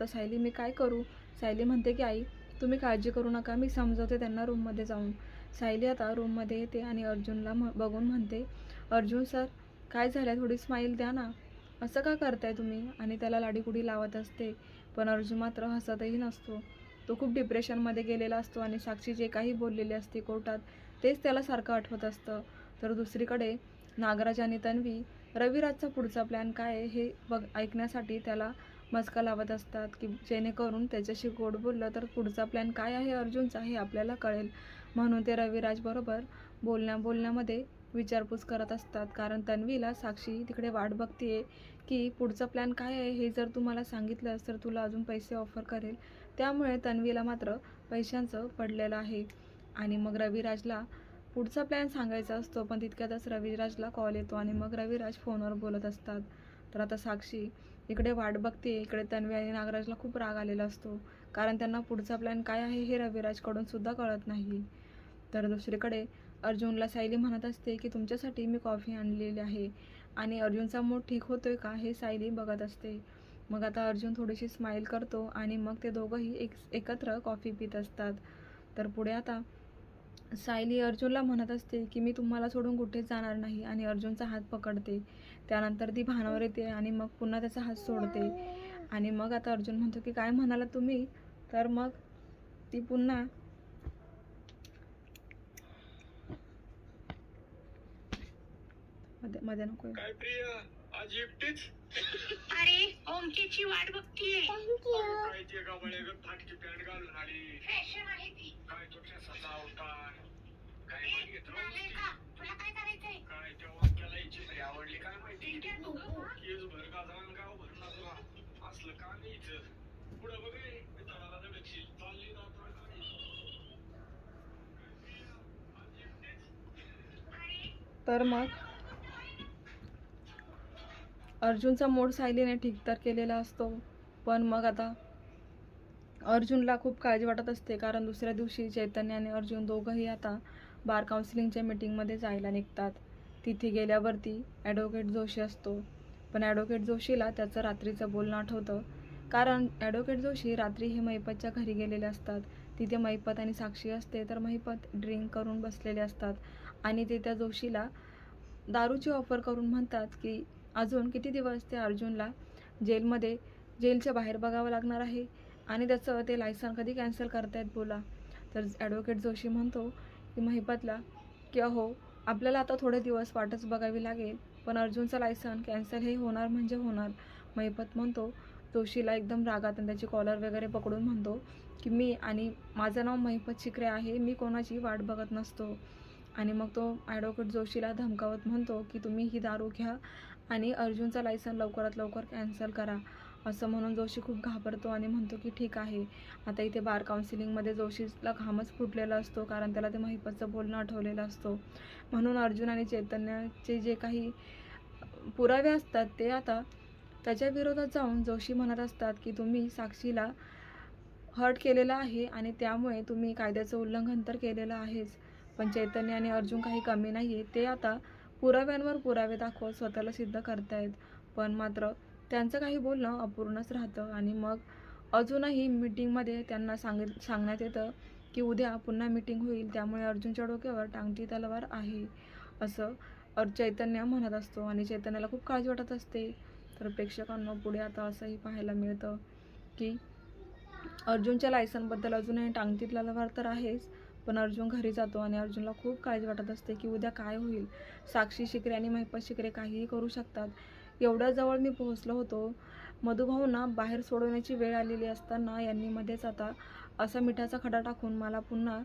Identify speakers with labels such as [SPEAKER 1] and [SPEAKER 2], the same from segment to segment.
[SPEAKER 1] तर सायली मी काय करू? सायली म्हणते की आई तुम्ही काळजी करू नका मी समजवते त्यांना रूममध्ये जाऊन. सायली आता रूममध्ये येते आणि अर्जुनला म बघून म्हणते अर्जुन सर काय झालं थोडी स्माईल द्या ना. असं का करताय तुम्ही? आणि त्याला लाडीकुडी लावत असते. पण अर्जुन मात्र हसतही नसतो. तो खूप डिप्रेशनमध्ये गेलेला असतो आणि साक्षी जे काही बोललेली असते कोर्टात तेच त्याला सारखं आठवत असतं. तर दुसरीकडे नागराज आणि तन्वी रविराजचा पुढचा प्लॅन काय आहे हे बघ ऐकण्यासाठी त्याला मस्का लावत असतात की जेणेकरून त्याच्याशी गोड बोललं तर पुढचा प्लॅन काय आहे अर्जुनचा हे आपल्याला कळेल. म्हणून ते रविराजबरोबर बोलण्या बोलण्यामध्ये विचारपूस करत असतात. कारण तन्वीला साक्षी तिकडे वाट बघतीये की पुढचा प्लॅन काय आहे हे जर तू मला सांगितलंस तर तुला अजून पैसे ऑफर करेल. त्यामुळे तन्वीला मात्र पैशांचं पडलेलं आहे. आणि मग रविराजला पुढचा प्लॅन सांगायचा असतो पण तितक्यातच रविराजला कॉल येतो आणि मग रविराज फोनवर बोलत असतात. तर आता साक्षी इकडे वाट बघते इकडे तन्वी आणि नागराजला खूप राग आलेला असतो. कारण त्यांना पुढचा प्लॅन काय आहे हे रविराजकडून सुद्धा कळत नाही. तर दुसरीकडे अर्जुनला सायली म्हणत असते की तुमच्यासाठी मी कॉफी आणलेली आहे आणि अर्जुनचा मूड ठीक होतोय का हे सायली बघत असते. मग आता अर्जुन थोडीशी स्माईल करतो आणि मग ते दोघंही एक एकत्र कॉफी पित असतात. तर पुढे आता सायली अर्जुनला म्हणत असते की मी तुम्हाला सोडून कुठेच जाणार नाही. आणि अर्जुनचा हात पकडते. त्यानंतर ती भानावर येते आणि मग पुन्हा त्याचा हात सोडते. आणि मग आता अर्जुन म्हणतो की काय म्हणाला तुम्ही? तर मग ती पुन्हा मध्ये मध्ये नको
[SPEAKER 2] आज एकटीच?
[SPEAKER 3] अरे ओमकेची वाट बघतीये.
[SPEAKER 2] काय ते गावळे फाटकी पॅन्ट घालून आली.
[SPEAKER 3] फॅशन आहे ती.
[SPEAKER 2] काय तो ठेसाचा अवतार? काय
[SPEAKER 3] तुला काय करायचंय?
[SPEAKER 2] त्या आवडली काय माहिती?
[SPEAKER 3] ठीक आहे तू
[SPEAKER 2] केस भर का जाण गाव भर नाचला असलं का नाही इथं? पुढं बघ धडकशील चालली जात
[SPEAKER 1] तर मग? अर्जुनचा मोड सायलीने ठीक तर केलेला असतो पण मग आता अर्जुनला खूप काळजी वाटत असते कारण दुसऱ्या दिवशी चैतन्य आणि अर्जुन दोघंही आता बार काउन्सिलिंगच्या मीटिंगमध्ये जायला निघतात. तिथे गेल्यावरती ॲडव्होकेट जोशी असतो. पण ॲडव्होकेट जोशीला त्याचं रात्रीचं बोलणं आठवतं कारण ॲडव्होकेट जोशी रात्री हे महिपतच्या घरी गेलेले असतात. तिथे महिपत आणि साक्षी असते तर महिपत ड्रिंक करून बसलेले असतात. आणि ते त्या जोशीला दारूची ऑफर करून म्हणतात की अजून किती दिवस त्या अर्जुनला जेलमध्ये जेलच्या बाहेर बघावं लागणार आहे? आणि त्याचं ते लायसन कधी कॅन्सल करतायत बोला. तर ॲडव्होकेट जोशी म्हणतो की महिपतला की अहो आपल्याला आता थोडे दिवस वाटच बघावी लागेल पण अर्जुनचं लायसन कॅन्सल हे होणार म्हणजे होणार. महिपत म्हणतो जोशीला एकदम रागात आणि त्याची कॉलर वगैरे पकडून म्हणतो की मी आणि माझं नाव महिपत शिकरे आहे मी कोणाची वाट बघत नसतो. आणि मग तो ॲडव्होकेट जोशीला धमकावत म्हणतो की तुम्ही ही दारू घ्या आणि अर्जुनचं लायसन लवकरात लवकर कॅन्सल करा असं म्हणून जोशी खूप घाबरतो आणि म्हणतो की ठीक आहे. आता इथे बार काउन्सिलिंगमध्ये जोशीला घामच फुटलेला असतो कारण त्याला ते महिपतचं बोलणं आठवलेलं असतो. म्हणून अर्जुन आणि चैतन्याचे जे काही पुरावे असतात ते आता त्याच्या विरोधात जाऊन जोशी म्हणत असतात की तुम्ही साक्षीला हर्ट केलेला आहे आणि त्यामुळे तुम्ही कायद्याचं उल्लंघन तर केलेलं आहेच. पण चैतन्य आणि अर्जुन काही कमी नाही आहे ते आता पुराव्यांवर पुरावे दाखवत स्वतःला सिद्ध करतायत. पण मात्र त्यांचं काही बोलणं अपूर्णच राहतं आणि मग अजूनही मीटिंगमध्ये त्यांना सांगित सांगण्यात येतं की उद्या पुन्हा मीटिंग होईल त्यामुळे अर्जुनच्या डोक्यावर टांगती तलवार आहे असं अर चैतन्य म्हणत असतो आणि चैतन्याला खूप काळजी वाटत असते. तर प्रेक्षकांना पुढे आता असंही पाहायला मिळतं की अर्जुनच्या लायसनबद्दल अजूनही टांगती तलवार तर आहेच पण अर्जुन घरी जातो आणि अर्जुनला खूप काळजी वाटत असते की उद्या काय होईल. साक्षी शिकरे आणि महिपत शिकरे काहीही करू शकतात. एवढ्या जवळ मी पोहोचलो होतो. मधुभाऊंना बाहेर सोडवण्याची वेळ आलेली असताना यांनी मध्येच आता असा मिठाचा खडा टाकून मला पुन्हा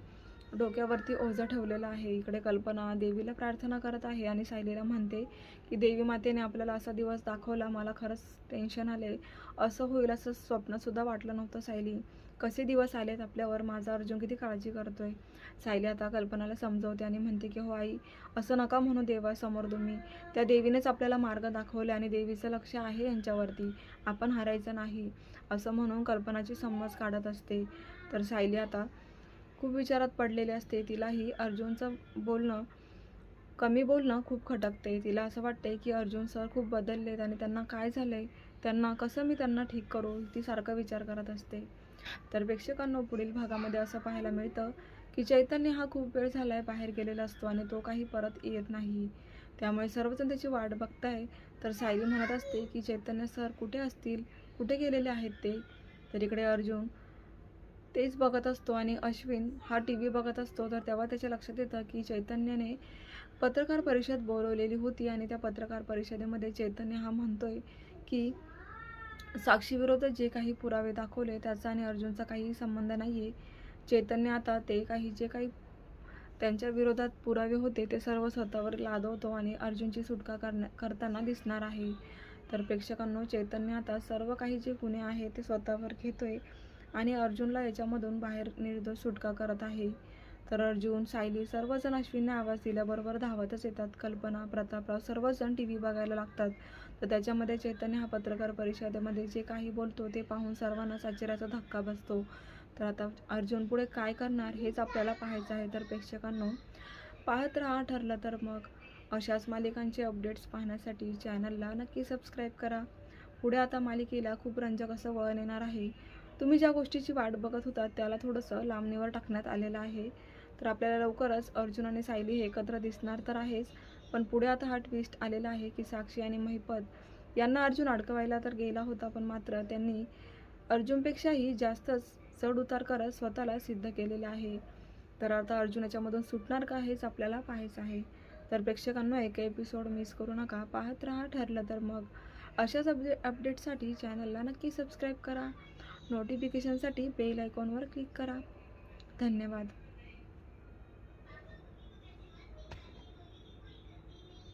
[SPEAKER 1] डोक्यावरती ओझं ठेवलेलं आहे. इकडे कल्पना देवीला प्रार्थना करत आहे आणि सायलीला म्हणते की देवी मातेने आपल्याला असा दिवस दाखवला मला खरंच टेन्शन आले असं होईल असं स्वप्नसुद्धा वाटलं नव्हतं सायली. कसे दिवस आलेत आपल्यावर? माझा अर्जुन किती काळजी करतोय? सायली आता कल्पनाला समजवते आणि म्हणते की हो आई असं नका म्हणू देवासमोर तुम्ही. त्या देवीनेच आपल्याला मार्ग दाखवले आणि देवीचं लक्ष आहे यांच्यावरती. आपण हारायचं नाही. असं म्हणून कल्पनाची समज काढत असते. तर सायली आता खूप विचारात पडलेली असते. तिलाही अर्जुनचं बोलणं कमी बोलणं खूप खटकते. तिला असं वाटते की अर्जुन सर खूप बदललेत आणि त्यांना काय झालं आहे त्यांना कसं मी त्यांना ठीक करू? ती सारखा विचार करत असते. तर प्रेक्षकांनो पुढील भागामध्ये असं पाहायला मिळतं की चैतन्य हा खूप वेळ झाला आहे बाहेर गेलेला असतो आणि तो काही परत येत नाही. त्यामुळे सर्वजण त्याची वाट बघताय तर सायली म्हणत असते की चैतन्य सर कुठे असतील? कुठे गेलेले आहेत ते? तर इकडे अर्जुन तेच बघत असतो आणि अश्विन हा टी व्ही बघत असतो. तर तेव्हा त्याच्या लक्षात येतं की चैतन्याने पत्रकार परिषद बोलवलेली होती आणि त्या पत्रकार परिषदेमध्ये चैतन्य हा म्हणतोय की साक्षीविरोधात जे काही पुरावे दाखवले त्याचा आणि अर्जुनचा काही संबंध नाही आहे चैतन्य आता ते काही जे काही त्यांच्या विरोधात पुरावे होते ते सर्व स्वतःवर लादवतो आणि अर्जुनची सुटका करण्या करताना दिसणार आहे. तर प्रेक्षकांनो चैतन्य आता सर्व काही जे गुन्हे आहे ते स्वतःवर घेतोय आणि अर्जुनला याच्यामधून बाहेर निर्दोष सुटका करत आहे. तर अर्जुन सायली सर्वजण अश्विनने आवाज दिल्याबरोबर धावतच येतात. कल्पना प्रतापराव सर्वजण टी व्ही बघायला लागतात. तर त्याच्यामध्ये चैतन्य हा पत्रकार परिषदेमध्ये जे काही बोलतो ते पाहून सर्वांनाच आश्चर्याचा धक्का बसतो. तर आता अर्जुन पुढे काय करणार हेच आपल्याला पाहायचं आहे. तर प्रेक्षकांनो पाहत राहा ठरलं तर मग अशाच मालिकांचे अपडेट्स पाहण्यासाठी चॅनलला नक्की सबस्क्राईब करा. पुढे आता मालिकेला खूप रंजक असं वळण येणार आहे. तुम्ही ज्या गोष्टीची वाट बघत होता त्याला थोडंसं लांबणीवर टाकण्यात आलेलं आहे. तर आपल्याला लवकरच अर्जुन आणि सायली हे एकत्र दिसणार तर आहेच पण पुढे आता हा ट्विस्ट आलेला आहे की साक्षी आणि महिपत यांना अर्जुन अडकवायला तर गेला होता पण मात्र त्यांनी अर्जुनपेक्षाही जास्तच चढ उतार करत स्वतःला सिद्ध केलेले आहे. तर आता अर्जुन याच्यामधून सुटणार का हेच आपल्याला पाहायचं आहे. तर प्रेक्षकांना एक एपिसोड मिस करू नका. पाहत राहा ठरलं तर मग. अशाच अपडे अपडेटसाठी चॅनलला नक्की सबस्क्राईब करा. नोटिफिकेशनसाठी बेल आयकॉनवर क्लिक करा. धन्यवाद.